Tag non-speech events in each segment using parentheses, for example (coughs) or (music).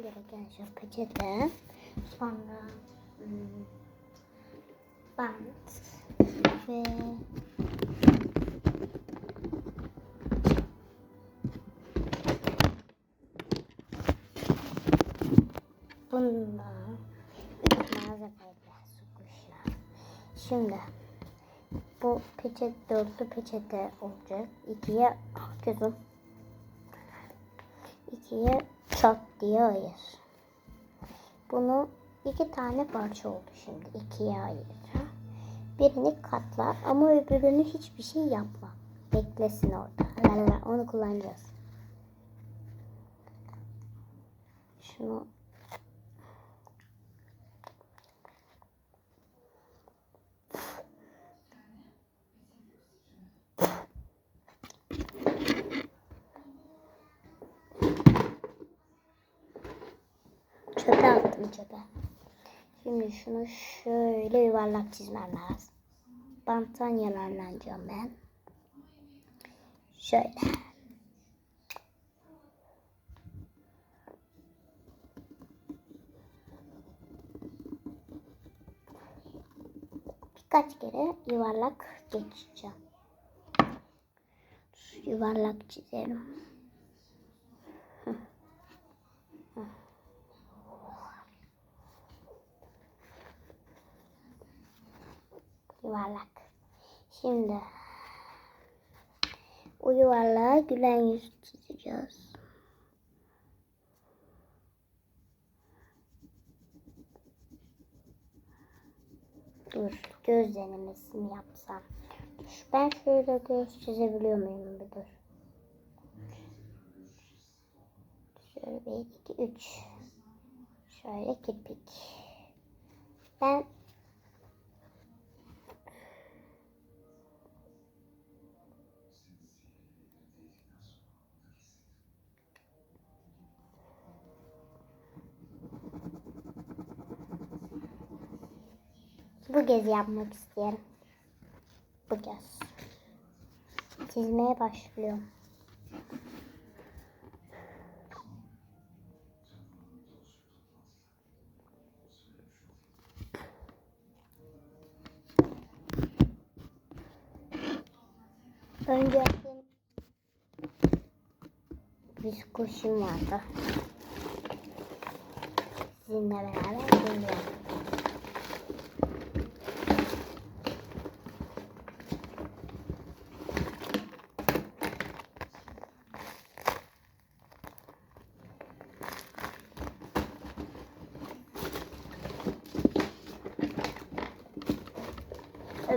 yapmam gereken şey peçete. Sonra hmm, bant ve bununla malzemeyle sokuşlar. Şimdi bu peçete dörtlü peçete olacak. İkiye ah. İkiye çat diye ayır. Bunu iki tane parça oldu şimdi. ikiye ayıracağım. Birini katla ama öbürünü hiçbir şey yapma. Beklesin orada. Onu kullanacağız. Şunu çöpe. Şimdi şunu şöyle yuvarlak çizmem lazım. Banttan yararlanacağım ben. Şöyle. Birkaç kere yuvarlak geçeceğim. Yuvarlak çizelim. Yuvarlak. Şimdi o yuvarlağa gülen yüz çizeceğiz. Dur göz denemesini yapsam. Dur, Ben şöyle göz çizebiliyor muyum bir dur. Şöyle bir iki üç. Şöyle kirpik. Ben bu gezi yapmak isterim. Bu gez. Çizmeye başlıyorum. Önce bir kuşum vardı. Sizinle beraber dinliyorum.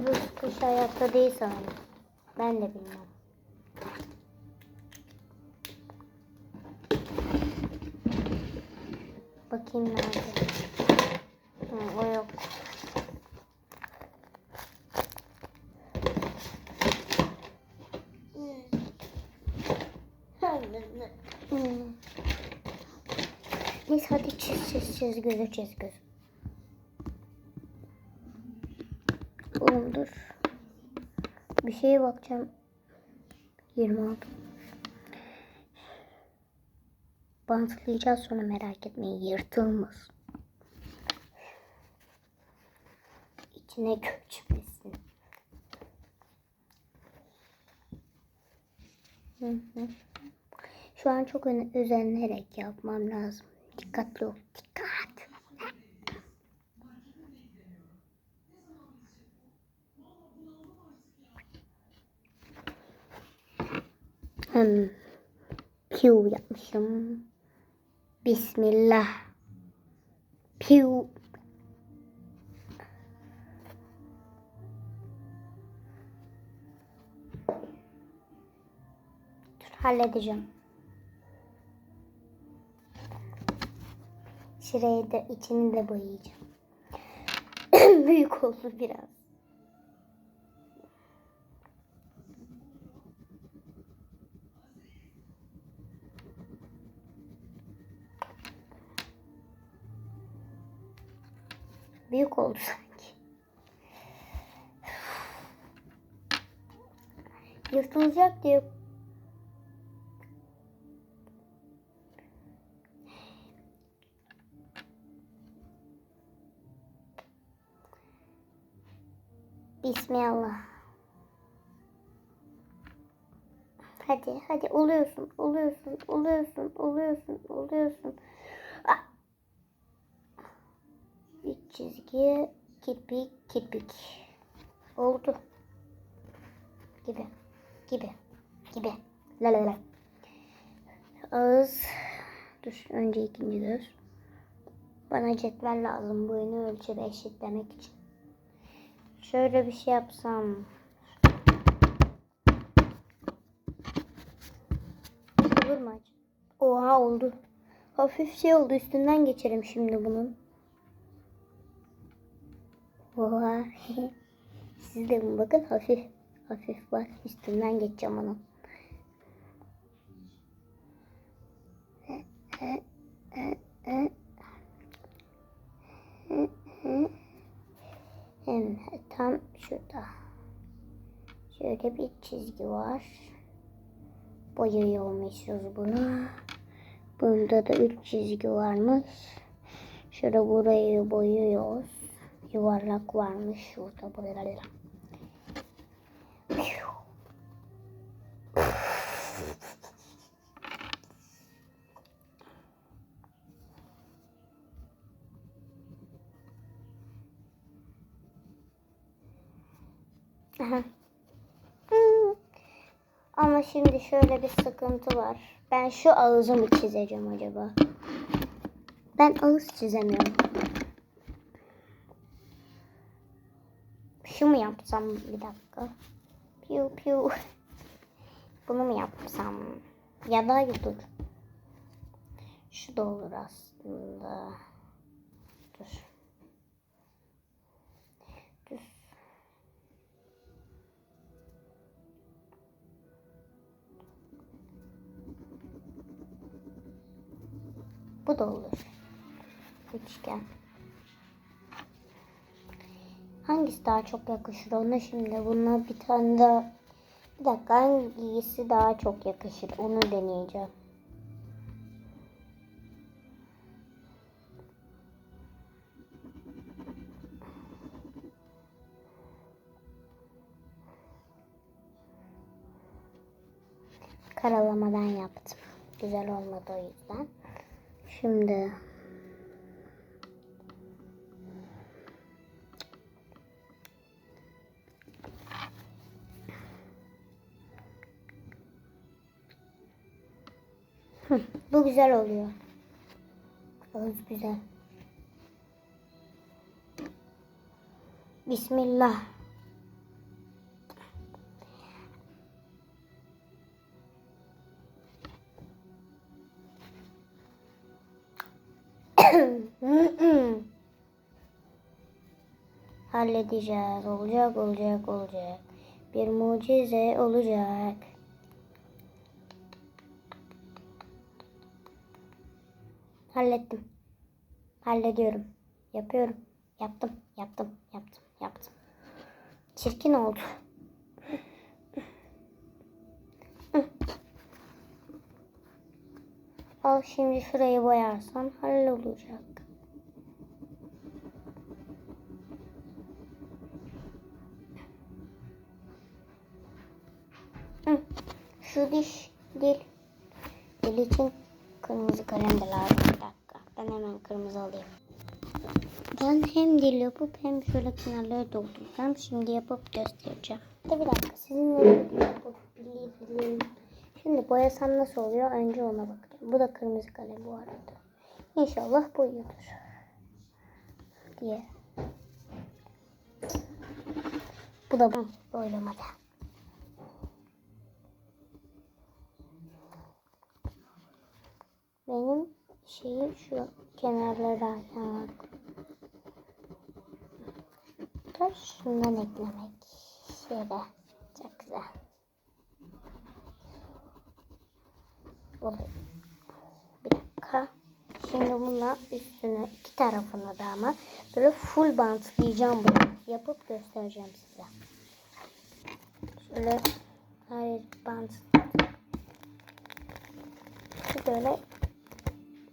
Öbür kuş hayatta değil sanırım. Ben de bilmem. Bakayım nerede. Hı, o yok. Neyse hadi çiz çiz çiz gözü çiz göz. Oğlum dur. Bir şeye bakacağım. 26. Bantlayacağız sonra merak etmeyin yırtılmaz. İçine göçmesin. Şu an çok özenerek yapmam lazım. Dikkatli ol. Hmm. Piu yapmışım. Bismillah. Piu. Dur halledeceğim. Şurayı da içini de boyayacağım. (clears throat) Büyük oldu biraz. oldu sanki. Yırtılacak diye Bismillah. Hadi hadi oluyorsun, oluyorsun, oluyorsun, oluyorsun, oluyorsun. Ah. Bir çizgi kirpik kirpik. Oldu. Gibi gibi gibi. La la la. Ağız. Dur önce ikinci göz. Bana cetvel lazım boyunu ölçüde eşitlemek için. Şöyle bir şey yapsam. Olur mu? Oha oldu. Hafif şey oldu üstünden geçerim şimdi bunun. Oha. (laughs) Siz de bakın hafif. Hafif var. Üstünden geçeceğim onun. Hem (laughs) tam şurada. Şöyle bir çizgi var. Boyuyormuşuz bunu. Bunda da üç çizgi varmış. Şurada burayı boyuyoruz. Yuvarlak varmış şurada. Hmm. Ama şimdi şöyle bir sıkıntı var. Ben şu ağzı mı çizeceğim acaba? Ben ağız çizemiyorum. Şu mu yapsam bir dakika? Piu piu. (laughs) Bunu mu yapsam? Ya da dur. Şu da olur aslında. Dur. Dur. Bu da olur. Üçgen. Hangisi daha çok yakışır ona şimdi? Buna bir tane daha... Bir dakika hangisi daha çok yakışır? Onu deneyeceğim. Karalamadan yaptım. Güzel olmadı o yüzden. Şimdi Güzel oluyor. Ağız güzel. Bismillah. (coughs) Halledeceğiz. Olacak, olacak, olacak. Bir mucize olacak. Hallettim. Hallediyorum. Yapıyorum. Yaptım, yaptım, yaptım, yaptım. Çirkin oldu. Al şimdi şurayı boyarsan hallolacak. Şu diş dil. Dil için kırmızı kalem de lazım. Bir dakika. Ben hemen kırmızı alayım. Ben hem dil yapıp hem şöyle kenarları dolduracağım. Şimdi yapıp göstereceğim. Bir dakika. Sizinle yapıp bileyim. Şimdi boyasam nasıl oluyor? Önce ona bakacağım. Bu da kırmızı kalem bu arada. İnşallah boyuyordur. Diye. Bu da bu. Boylamada. Benim şeyim şu kenarları ayarlamak. Da şundan eklemek. Şöyle. Çok güzel. Oluyor. Bir dakika. Şimdi bununla üstüne iki tarafına da ama böyle full bantlayacağım bunu. Yapıp göstereceğim size. Şöyle hayır bant. Böyle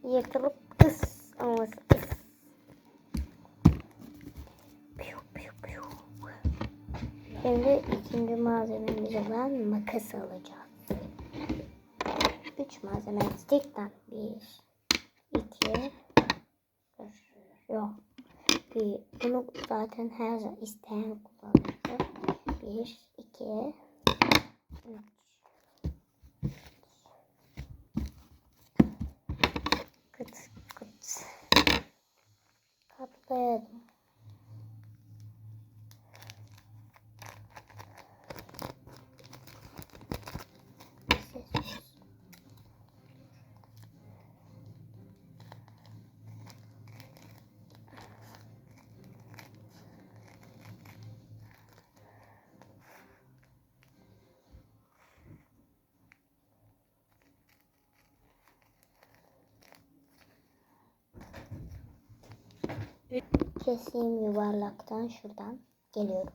yırtılıp kıs olması kıs. Şimdi ikinci malzememiz olan makas alacağız. Üç malzeme eksikten. Bir, iki, yok. Bir, bunu zaten her zaman isteyen kullanır. Bir, iki, üç. Keseyim yuvarlaktan şuradan geliyorum.